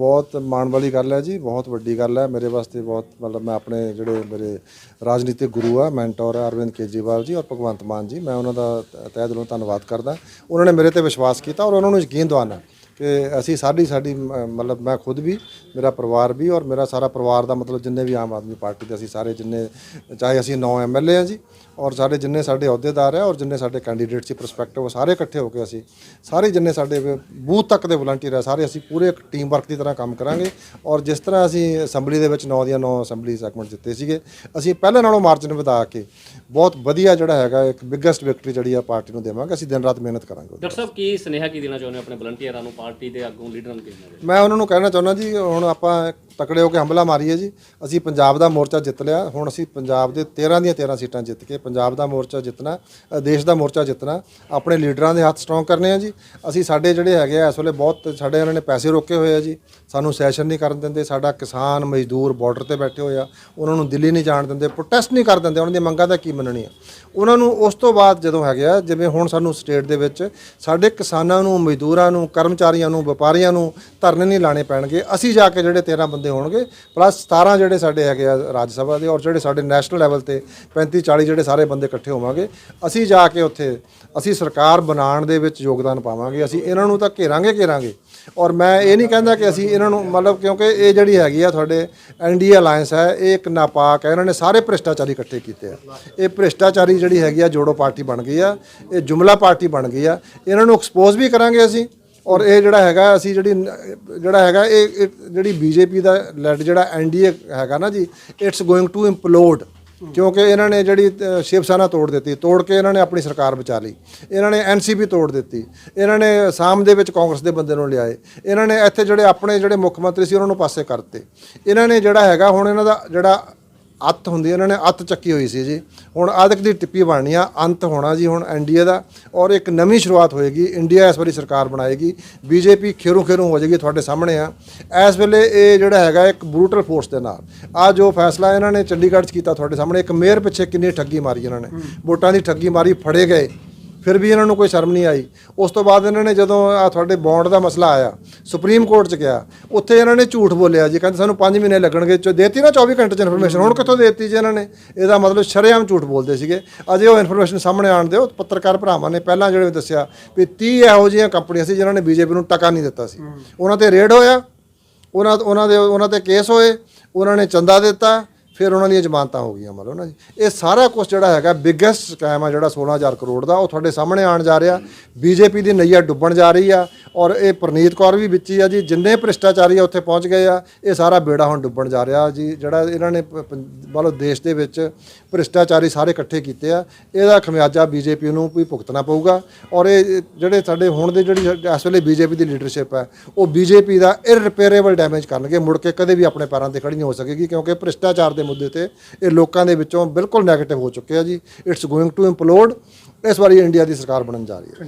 ਬਹੁਤ ਮਾਣ ਵਾਲੀ ਗੱਲ ਹੈ ਜੀ, ਬਹੁਤ ਵੱਡੀ ਗੱਲ ਹੈ। ਮੇਰੇ ਵਾਸਤੇ ਬਹੁਤ, ਮਤਲਬ ਮੈਂ ਆਪਣੇ ਜਿਹੜੇ ਮੇਰੇ ਰਾਜਨੀਤਿਕ ਗੁਰੂ ਆ, ਮੈਂਟੋਰ ਆ ਅਰਵਿੰਦ ਕੇਜਰੀਵਾਲ ਜੀ ਔਰ ਭਗਵੰਤ ਮਾਨ ਜੀ, ਮੈਂ ਉਹਨਾਂ ਦਾ ਤਹਿ ਦਿਲੋਂ ਧੰਨਵਾਦ ਕਰਦਾ। ਉਹਨਾਂ ਨੇ ਮੇਰੇ ਤੇ ਵਿਸ਼ਵਾਸ ਕੀਤਾ ਔਰ ਉਹਨਾਂ ਨੂੰ ਯਕੀਨ ਦਿਵਾਉਣਾ। ਕਿ ਅਸੀਂ ਸਾਡੀ ਸਾਡੀ ਮਤਲਬ ਮੈਂ ਖੁਦ ਵੀ ਮੇਰਾ ਪਰਿਵਾਰ ਵੀ ਔਰ ਮੇਰਾ ਸਾਰਾ ਪਰਿਵਾਰ ਦਾ ਮਤਲਬ ਜਿੰਨੇ ਵੀ ਆਮ ਆਦਮੀ ਪਾਰਟੀ ਦੇ ਅਸੀਂ ਸਾਰੇ ਜਿੰਨੇ ਚਾਹੇ ਅਸੀਂ 9 ਐਮਐਲਏ ਆ ਜੀ ਔਰ ਸਾਡੇ ਜਿੰਨੇ ਸਾਡੇ ਅਹੁਦੇਦਾਰ ਆ ਔਰ ਜਿੰਨੇ ਸਾਡੇ ਕੈਂਡੀਡੇਟ ਸੀ ਪ੍ਰਸਪੈਕਟਿਵ ਸਾਰੇ ਇਕੱਠੇ ਹੋ ਕੇ ਅਸੀਂ ਸਾਰੇ ਜਿੰਨੇ ਸਾਡੇ ਬੂਥ ਤੱਕ ਦੇ ਵਲੰਟੀਅਰ ਆ ਸਾਰੇ ਅਸੀਂ ਪੂਰੇ ਇੱਕ ਟੀਮ ਵਰਕ ਦੀ ਤਰ੍ਹਾਂ ਕੰਮ ਕਰਾਂਗੇ ਔਰ ਜਿਸ ਤਰ੍ਹਾਂ ਅਸੀਂ ਅਸੈਂਬਲੀ ਦੇ ਵਿੱਚ 9 ਦੀਆਂ 9 ਅਸੈਂਬਲੀ ਸੈਗਮੈਂਟ ਜਿੱਤੇ ਸੀਗੇ ਅਸੀਂ ਪਹਿਲੇ ਨਾਲੋਂ ਮਾਰਜਨ ਵਧਾ ਕੇ ਬਹੁਤ ਵਧੀਆ ਜਿਹੜਾ ਹੈਗਾ ਇੱਕ ਬਿਗੇਸਟ ਵਿਕਟਰੀ ਜਿਹੜੀ ਆ ਪਾਰਟੀ ਨੂੰ ਦੇਵਾਂਗੇ ਅਸੀਂ ਦਿਨ ਰਾਤ ਮਿਹਨਤ ਕਰਾਂਗੇ। ਡਾਕਟਰ ਸਾਹਿਬ ਕੀ ਸੁਨੇਹਾ ਕੀ ਦੇਣਾ ਚਾਹੁੰਦੇ ਆਪਣੇ ਵਲੰਟੀਅਰਾਂ ਨੂੰ ਪਾਰਟੀ ਦੇ ਆਗੂ ਲੀਡਰਾਂ ਨੂੰ। ਕੀ ਦੇਣਾ ਚਾਹੁੰਦੇ ਮੈਂ ਉਹਨਾਂ ਨੂੰ ਕਹਿਣਾ ਚਾਹੁੰਦਾ ਜੀ, ਹੁਣ ਆਪਾਂ ਤਕੜੇ ਹੋ ਕੇ ਹਮਲਾ ਮਾਰੀਏ ਜੀ। ਅਸੀਂ ਪੰਜਾਬ ਦਾ ਮੋਰਚਾ ਜਿੱਤ ਲਿਆ। ਹੁਣ ਅਸੀਂ ਪੰਜਾਬ ਦੇ 13 ਦੀਆਂ 13 ਸੀਟਾਂ ਜਿੱਤ ਕੇ ਪੰਜਾਬ ਦਾ ਮੋਰਚਾ ਜਿੱਤਣਾ ਅ, ਦੇਸ਼ ਦਾ ਮੋਰਚਾ ਜਿੱਤਣਾ ਆਪਣੇ ਲੀਡਰਾਂ ਦੇ ਹੱਥ ਸਟਰੋਂਗ ਕਰਨੇ ਆ ਜੀ। ਅਸੀਂ ਸਾਡੇ ਜਿਹੜੇ ਹੈਗੇ ਆ ਇਸ ਵੇਲੇ ਬਹੁਤ ਸਾਡੇ ਇਹਨਾਂ ਨੇ ਪੈਸੇ ਰੋਕੇ ਹੋਏ ਆ ਜੀ। ਸਾਨੂੰ ਸੈਸ਼ਨ ਨਹੀਂ ਕਰਨ ਦਿੰਦੇ। ਸਾਡਾ ਕਿਸਾਨ ਮਜ਼ਦੂਰ ਬਾਰਡਰ ਤੇ ਬੈਠੇ ਹੋਏ ਆ। ਉਹਨਾਂ ਨੂੰ ਦਿੱਲੀ ਨਹੀਂ ਜਾਣ ਦਿੰਦੇ ਪ੍ਰੋਟੈਸਟ ਨਹੀਂ ਕਰ ਦਿੰਦੇ। ਉਹਨਾਂ ਦੀਆਂ ਮੰਗਾਂ ਦਾ ਕੀ ਮੰਨਣੀ ਆ? ਉਹਨਾਂ ਨੂੰ ਉਸ ਤੋਂ ਬਾਅਦ ਜਦੋਂ ਹੈਗੇ ਆ ਜਿਵੇਂ ਹੁਣ ਸਾਨੂੰ ਸਟੇਟ ਦੇ ਵਿੱਚ ਸਾਡੇ ਕਿਸਾਨਾਂ ਨੂੰ ਮਜ਼ਦੂਰਾਂ ਨੂੰ ਕਰਮਚਾਰੀਆਂ ਨੂੰ ਵਪਾਰੀਆਂ ਨੂੰ ਧਰਨੇ ਨਹੀਂ ਲਾਣੇ ਪੈਣਗੇ। ਅਸੀਂ ਜਾ ਕੇ ਜਿਹੜੇ 13 ਬੰਦੇ ਹੋਣਗੇ। ਪਲੱਸ 17 ਜਿਹੜੇ ਸਾਡੇ ਹੈਗੇ ਆ ਰਾਜ ਸਭਾ ਦੇ ਔਰ ਜਿਹੜੇ ਸਾਡੇ ਨੈਸ਼ਨਲ ਲੈਵਲ ਤੇ 35 40 ਜਿਹੜੇ ਸਾਰੇ ਬੰਦੇ ਇਕੱਠੇ ਹੋਵਾਂਗੇ। ਅਸੀਂ ਜਾ ਕੇ ਉੱਥੇ, ਅਸੀਂ ਸਰਕਾਰ ਬਣਾਉਣ ਦੇ ਵਿੱਚ ਯੋਗਦਾਨ ਪਾਵਾਂਗੇ। ਅਸੀਂ ਇਹਨਾਂ ਨੂੰ ਤਾਂ ਘੇਰਾਂਗੇ ਘੇਰਾਂਗੇ। ਔਰ ਮੈਂ ਇਹ ਨਹੀਂ ਕਹਿੰਦਾ ਕਿ ਅਸੀਂ ਇਹਨਾਂ ਨੂੰ, ਮਤਲਬ ਕਿਉਂਕਿ ਇਹ ਜਿਹੜੀ ਹੈਗੀ ਆ ਤੁਹਾਡੇ ਐਨਡੀਏ ਅਲਾਈਅੰਸ ਹੈ, ਇਹ ਇੱਕ ਨਾਪਾਕ ਹੈ। ਇਹਨਾਂ ਨੇ ਸਾਰੇ ਭ੍ਰਿਸ਼ਟਾਚਾਰੀ ਇਕੱਠੇ ਕੀਤੇ ਆ। ਇਹ ਭ੍ਰਿਸ਼ਟਾਚਾਰੀ ਜਿਹੜੀ ਹੈਗੀ ਆ ਜੋੜੋ ਪਾਰਟੀ ਬਣ ਗਈ ਆ। ਇਹ ਜੁਮਲਾ ਪਾਰਟੀ ਬਣ ਗਈ ਆ। ਇਹਨਾਂ ਨੂੰ ਐਕਸਪੋਜ਼ ਵੀ ਕਰਾਂਗੇ ਅਸੀਂ। ਔਰ ਇਹ ਜਿਹੜਾ ਹੈਗਾ, ਅਸੀਂ ਜਿਹੜੀ, ਜਿਹੜਾ ਹੈਗਾ, ਇਹ ਇਹ ਜਿਹੜੀ ਬੀਜੇਪੀ ਦਾ ਲੈਡ ਜਿਹੜਾ ਐਨਡੀਏ ਹੈਗਾ ਨਾ ਜੀ ਇਟਸ ਗੋਇੰਗ ਟੂ ਇੰਪਲੋਡ ਕਿਉਂਕਿ ਇਹਨਾਂ ਨੇ ਜਿਹੜੀ ਸ਼ਿਵ ਸੈਨਾ ਤੋੜ ਦਿੱਤੀ, ਤੋੜ ਕੇ ਇਹਨਾਂ ਨੇ ਆਪਣੀ ਸਰਕਾਰ ਬਚਾ ਲਈ। ਇਹਨਾਂ ਨੇ ਐਨਸੀਪੀ ਤੋੜ ਦਿੱਤੀ, ਇਹਨਾਂ ਨੇ ਅਸਾਮ ਦੇ ਵਿੱਚ ਕਾਂਗਰਸ ਦੇ ਬੰਦੇ ਨੂੰ ਲਿਆਏ, ਇਹਨਾਂ ਨੇ ਇੱਥੇ ਜਿਹੜੇ ਆਪਣੇ ਜਿਹੜੇ ਮੁੱਖ ਮੰਤਰੀ ਸੀ, ਉਹਨਾਂ ਨੂੰ ਪਾਸੇ ਕਰਤੇ। ਇਹਨਾਂ ਨੇ ਜਿਹੜਾ ਹੈਗਾ, ਹੁਣ ਇਹਨਾਂ ਦਾ ਜਿਹੜਾ ਅੱਤ ਹੁੰਦੀ ਹੈ, ਇਹਨਾਂ ਨੇ ਅੱਤ ਚੱਕੀ ਹੋਈ ਸੀ ਜੀ। ਹੁਣ ਆਦਿਕ ਦੀ ਟਿੱਪੀ ਬਣਨੀ ਆ ਅੰਤ ਹੋਣਾ ਜੀ ਹੁਣ ਐਨਡੀਏ ਦਾ। ਔਰ ਇੱਕ ਨਵੀਂ ਸ਼ੁਰੂਆਤ ਹੋਏਗੀ ਇੰਡੀਆ ਇਸ ਵਾਰੀ ਸਰਕਾਰ ਬਣਾਏਗੀ। ਬੀਜੇਪੀ ਖੇਰੂ ਖੇਰੂ ਹੋ ਜਾਏਗੀ ਤੁਹਾਡੇ ਸਾਹਮਣੇ ਆ। ਇਸ ਵੇਲੇ ਇਹ ਜਿਹੜਾ ਹੈਗਾ ਇੱਕ ਬਰੂਟਲ ਫੋਰਸ ਦੇ ਨਾਲ। ਆ ਜੋ ਫੈਸਲਾ ਇਹਨਾਂ ਨੇ ਚੰਡੀਗੜ੍ਹ 'ਚ ਕੀਤਾ ਤੁਹਾਡੇ ਸਾਹਮਣੇ ਇੱਕ ਮੇਅਰ ਪਿੱਛੇ ਕਿੰਨੀ ਠੱਗੀ ਮਾਰੀ ਇਹਨਾਂ ਨੇ। ਵੋਟਾਂ ਦੀ ਠੱਗੀ ਮਾਰੀ ਫੜੇ ਗਏ। ਫਿਰ ਵੀ ਇਹਨਾਂ ਨੂੰ ਕੋਈ ਸ਼ਰਮ ਨਹੀਂ ਆਈ। ਉਸ ਤੋਂ ਬਾਅਦ ਇਹਨਾਂ ਨੇ ਜਦੋਂ ਆ ਤੁਹਾਡੇ ਬੌਂਡ ਦਾ ਮਸਲਾ ਆਇਆ ਸੁਪਰੀਮ ਕੋਰਟ 'ਚ ਗਿਆ ਉੱਥੇ ਇਹਨਾਂ ਨੇ ਝੂਠ ਬੋਲਿਆ ਜੀ ਕਹਿੰਦੇ ਸਾਨੂੰ 5 ਮਹੀਨੇ ਲੱਗਣਗੇ ਚੋ ਦੇਤੀ ਨਾ 24 ਘੰਟੇ 'ਚ ਇਨਫੋਰਮੇਸ਼ਨ ਹੁਣ ਕਿੱਥੋਂ ਦੇਤੀ ਜੀ ਇਹਨਾਂ ਨੇ? ਇਹਦਾ ਮਤਲਬ ਸ਼ਰੇਆਮ ਝੂਠ ਬੋਲਦੇ ਸੀਗੇ। ਅਜੇ ਉਹ ਇਨਫੋਰਮੇਸ਼ਨ ਸਾਹਮਣੇ ਆਣ ਦਿਓ ਪੱਤਰਕਾਰ ਭਰਾਵਾਂ ਨੇ ਪਹਿਲਾਂ ਜਿਹੜੇ ਦੱਸਿਆ ਵੀ 30 ਇਹੋ ਜਿਹੀਆਂ ਕੰਪਨੀਆਂ ਸੀ ਜਿਨ੍ਹਾਂ ਨੇ ਬੀਜੇਪੀ ਨੂੰ ਟਕਾ ਨਹੀਂ ਦਿੱਤਾ ਸੀ। ਉਹਨਾਂ ਤੇ ਰੇਡ ਹੋਇਆ ਉਹਨਾਂ ਉਹਨਾਂ ਦੇ ਉਹਨਾਂ ਤੇ ਕੇਸ ਹੋਏ ਉਹਨਾਂ ਨੇ ਚੰਦਾ ਦਿੱਤਾ ਫਿਰ ਉਹਨਾਂ ਦੀਆਂ ਜ਼ਮਾਨਤਾਂ ਹੋ ਗਈਆਂ ਮਤਲਬ ਨਾ ਜੀ। ਇਹ ਸਾਰਾ ਕੁਝ ਜਿਹੜਾ ਹੈਗਾ ਬਿਗੇਸਟ ਸਕੈਮ ਆ ਜਿਹੜਾ 16000 ਕਰੋੜ ਦਾ, ਉਹ ਤੁਹਾਡੇ ਸਾਹਮਣੇ ਆਣ ਜਾ ਰਿਹਾ। ਬੀਜੇਪੀ ਦੀ ਨਈਆ ਡੁੱਬਣ ਜਾ ਰਹੀ ਆ। ਔਰ ਇਹ ਪ੍ਰਨੀਤ ਕੌਰ ਵੀ ਵਿੱਚ ਹੀ ਆ ਜੀ, ਜਿੰਨੇ ਭ੍ਰਿਸ਼ਟਾਚਾਰੀ ਆ ਉੱਥੇ ਪਹੁੰਚ ਗਏ ਆ, ਇਹ ਸਾਰਾ ਬੇੜਾ ਹੁਣ ਡੁੱਬਣ ਜਾ ਰਿਹਾ ਜੀ, ਜਿਹੜਾ ਇਹਨਾਂ ਨੇ ਪ- ਪੰ- ਮਤਲਬ ਦੇਸ਼ ਦੇ ਵਿੱਚ ਭ੍ਰਿਸ਼ਟਾਚਾਰੀ ਸਾਰੇ ਇਕੱਠੇ ਕੀਤੇ ਆ, ਇਹਦਾ ਖਮਿਆਜਾ ਬੀਜੇਪੀ ਨੂੰ ਵੀ ਭੁਗਤਣਾ ਪਊਗਾ ਔਰ ਇਹ ਜਿਹੜੇ ਸਾਡੇ ਹੁਣ ਦੇ ਜਿਹੜੀ ਇਸ ਵੇਲੇ ਬੀਜੇਪੀ ਦੀ ਲੀਡਰਸ਼ਿਪ ਹੈ, ਉਹ ਬੀਜੇਪੀ ਦਾ ਇਰਰਿਪੇਅਰੇਬਲ ਡੈਮੇਜ ਕਰਨਗੇ, ਮੁੜ ਕੇ ਕਦੇ ਵੀ ਆਪਣੇ ਪੈਰਾਂ ਤੇ ਖੜੀ ਨਹੀਂ ਹੋ ਸਕੇਗੀ, ਕਿਉਂਕਿ ਭ੍ਰਿਸ਼ਟਾਚਾਰ ਦੇ ਮੁੱਦੇ ਤੇ ਇਹ ਲੋਕਾਂ ਦੇ ਵਿੱਚੋਂ ਬਿਲਕੁਲ ਨੈਗੇਟਿਵ ਹੋ ਚੁੱਕੇ ਆ ਜੀ ਇਟਸ ਗੋਇੰਗ ਟੂ ਇੰਪਲੋਡ ਇਸ ਵਾਰੀ ਇੰਡੀਆ ਦੀ ਸਰਕਾਰ ਬਣਨ ਜਾ ਰਹੀ ਹੈ।